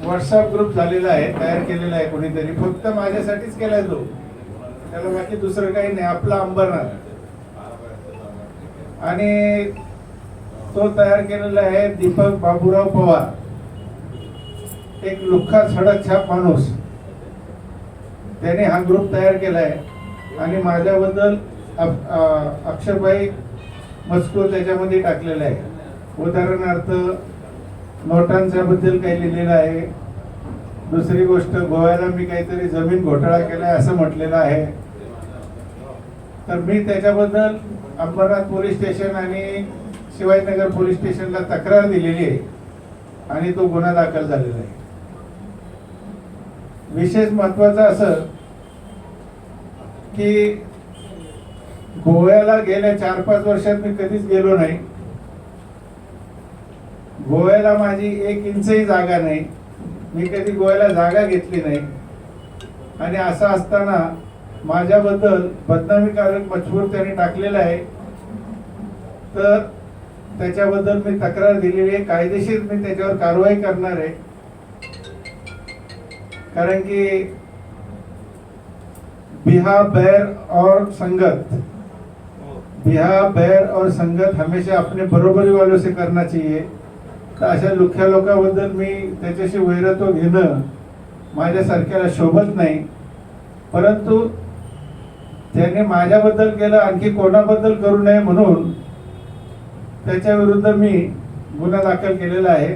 WhatsApp group झालेला आहे तयार केलेला आहे कोणीतरी. फक्त माझ्यासाठीच केलाय तो. त्याला बाकी दुसरं काही नाही. आपला अंबरनाथ आणि तो तयार केलेला आहे दीपक बाबूराव पवार. एक लुखा सडक छाप माणूस. त्याने हा ग्रुप तयार केलाय. आणि माझ्याबद्दल अक्षरबाई अ- मजकूर त्याच्यामध्ये टाकलेला आहे. उदाहरणार्थ नोटांच्या बद्दल काही लिहिलेलं आहे. दुसरी गोष्ट गोव्याला मी काहीतरी जमीन घोटाळा केलाय असं म्हटलेलं आहे. तर मी त्याच्याबद्दल अंबरनाथ पोलीस स्टेशन आणि शिवाजीनगर पोलीस स्टेशनला तक्रार दिलेली आहे आणि तो गुन्हा दाखल झालेला आहे. विशेष महत्वाचं असं की गोव्याला गेल्या चार पाच वर्षात मी कधीच गेलो नाही. गोव्याला माझी एक इंचही जागा नाही. मी कधी गोव्याला जागा घेतली नाही. आणि असं असताना माझ्याबद्दल बदनामीकारक मजबूर त्याने टाकलेला आहे. तर त्याच्याबद्दल मी तक्रार दिलेली आहे. कायदेशीर मी त्याच्यावर कारवाई करणार आहे. कारण की बिहा बैर और संगत. बिहा बैर और संगत हमेशा अपने बरोबरी वालों से करना चाहिए. तर अशा लुख्या लोकांबद्दल मी त्याच्याशी वैरत्व घेणं माझ्यासारख्याला शोभत नाही. परंतु त्याने माझ्याबद्दल केलं आणखी कोणाबद्दल करू नये म्हणून त्याच्या विरुद्ध मी गुन्हा दाखल केलेला आहे.